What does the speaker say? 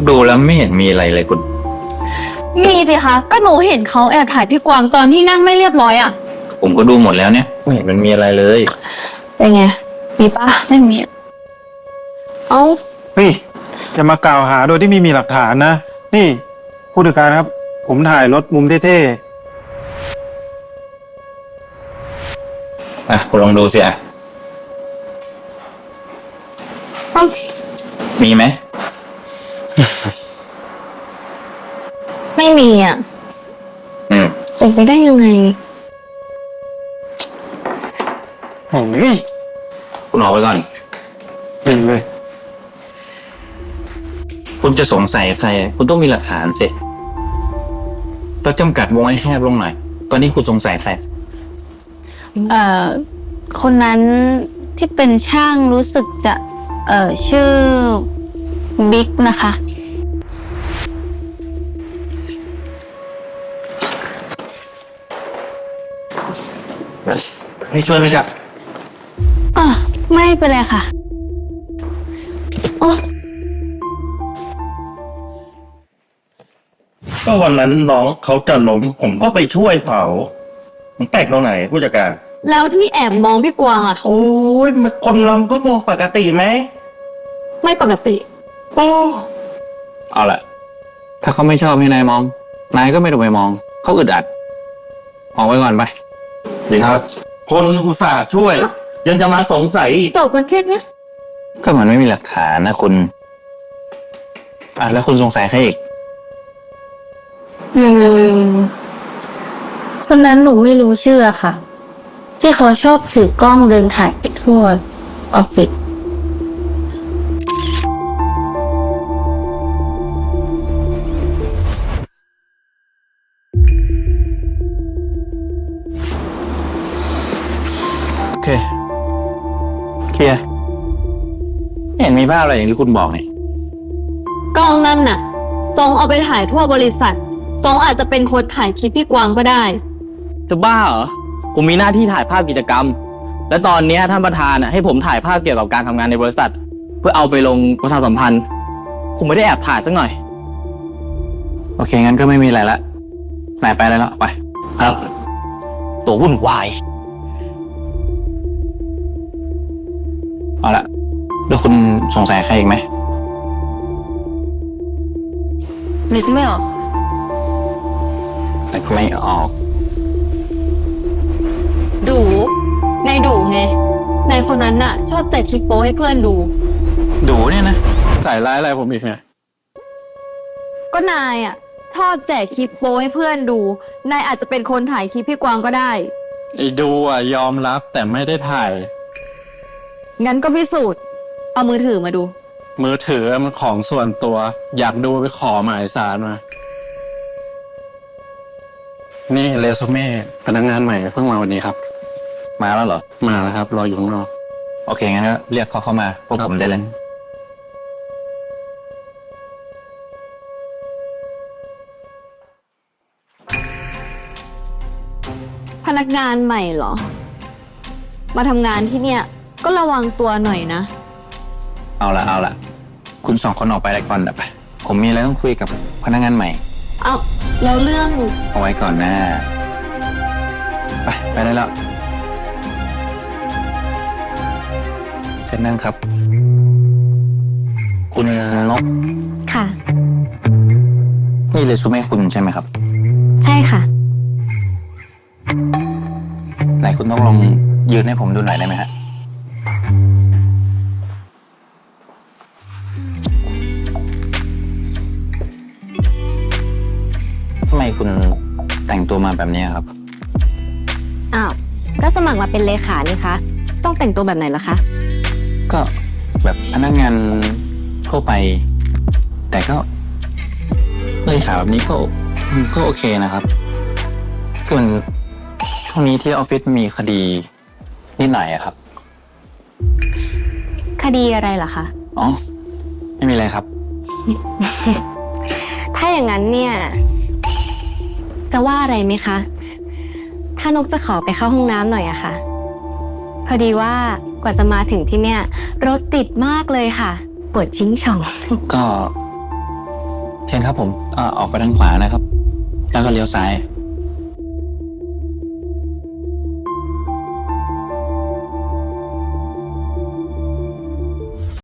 คุณดูแล้วไม่เห็นมีอะไรเลยคุณ มีสิคะ ก็หนูเห็นเขาแอบถ่ายพี่กวางตอนที่นั่งไม่เรียบร้อยอะผมก็ดูหมดแล้วเนี่ยไม่เห็นมันมีอะไรเลย เป็นไง มีปะไม่มี เอ้าเฮ้ยจะมากล่าวหาโดยที่ไม่มีหลักฐานนะ นี่ผู้จัดการครับ ผมถ่ายรถมุมเท่อะคุณลองดูสิอะ เอ้ามีไหม ไม่มีอะอืมเป็นไปได้ยังไงๆโอ้ยคุณออกไปก่อน จริงเลย คุณจะสงสัยใคร คุณต้องมีหลักฐานสิเราจำกัดวงให้แคบลงหน่อย ตอนนี้คุณสงสัยใคร เอ่อ คนนั้นที่เป็นช่างรู้สึกจะ เอ่อ ชื่อบิ๊กนะคะ ให้ช่วยไหมครับอ๋อไม่เป็นไรค่ะอ๋อก็วันนั้นน้องเขาจะล้มผมก็ไปช่วยเขามันแปลกตรงไหนผู้จัดการ แล้วที่แอบมองพี่กวางอะ โอ้ยมันคนเราก็มองปกติไหม ไม่ปกติ โอ้เอาละถ้าเขาไม่ชอบให้นายมอง นายก็ไม่ต้องไปมอง เขาอึดอัด ออกไปก่อนไป ดีครับ คนอุตส่าห์ช่วย ยังจะมาสงสัยอีกจบกันแค่เนี้ยก็มันไม่มีหลักฐานนะคุณ อะแล้วคุณสงสัยใครอีก อืมคนนั้นหนูไม่รู้ชื่อค่ะ ที่เขาชอบถือกล้องเดินถ่ายไปทั่วออฟฟิศ เค เคลียร์ไม่เห็นมีภาพอะไรอย่างที่คุณบอกนี่ กล้องนั่นน่ะทรงเอาไปถ่ายทั่วบริษัททรงอาจจะเป็นคนถ่ายคลิปพี่กวางก็ได้ จะบ้าเหรอ ผมมีหน้าที่ถ่ายภาพกิจกรรม และตอนเนี้ยท่านประธานน่ะให้ผมถ่ายภาพเกี่ยวกับการทำงานในบริษัท เพื่อเอาไปลงประชาสัมพันธ์ ผมไม่ได้แอบถ่ายสักหน่อย โอเค งั้นก็ไม่มีอะไรละนายไปได้แล้ว ไป ครับ ตัววุ่นวาย เอาละแล้วคุณสงสัยใครอีกไหม นึกไม่ออกไม่ออก ดู ในดูไง ในคนนั้นน่ะ ชอบแจกคลิปโป้ให้เพื่อนดู ดูเนี่ยนะ ใส่ร้ายอะไรผมอีกเนี่ย ก็นายอะชอบแจกคลิปโป้ให้เพื่อนดู นายอาจจะเป็นคนถ่ายคลิปพี่กวางก็ได้ ไอ้ดูอะยอมรับแต่ไม่ได้ถ่าย งั้นก็พิสูจน์ เอามือถือมาดู มือถือมันของส่วนตัว อยากดูไปขอหมายสารมา นี่เรซูเม่พนักงานใหม่เพิ่งมาวันนี้ครับ มาแล้วเหรอ มาแล้วครับ รออยู่ข้างนอก โอเคงั้นก็เรียกเขาเข้ามาพวกครับผมได้เลยพนักงานใหม่เหรอ มาทำงานที่เนี่ย ก็ระวังตัวหน่อยนะ เอาละเอาละคุณสองคนออกไปได้ก่อนเดี๋ยวไป ผมมีอะไรต้องคุยกับพนักงานใหม่ เอาแล้วเรื่อง เอาไว้ก่อนนะไป ไปได้แล้วเชิญนั่งครับ คุณนกค่ะ นี่เรซูเม่คุณใช่ไหมครับ ใช่ค่ะ ไหนคุณต้องลองยืนให้ผมดูหน่อยได้ไหมฮะ คุณแต่งตัวมาแบบนี้ครับ อ้าว ก็สมัครมาเป็นเลขานี่คะ ต้องแต่งตัวแบบไหนล่ะคะ ก็แบบพนักงานทั่วไป แต่ก็เลขาแบบนี้ก็ก็โอเคนะครับ ส่วนช่วงนี้ที่ออฟฟิศมีคดีนิดหน่อยอะครับ คดีอะไรล่ะคะ อ๋อ ไม่มีอะไรครับ ถ้าอย่างนั้นเนี่ย จะว่าอะไรไหมคะ ถ้านกจะขอไปเข้าห้องน้ำหน่อยอะค่ะ พอดีว่ากว่าจะมาถึงที่เนี่ย รถติดมากเลยค่ะปวดชิงช่อง ก็ เชิญครับผมเอ่อออกไปทางขวานะครับ แล้วก็เลี้ยวซ้าย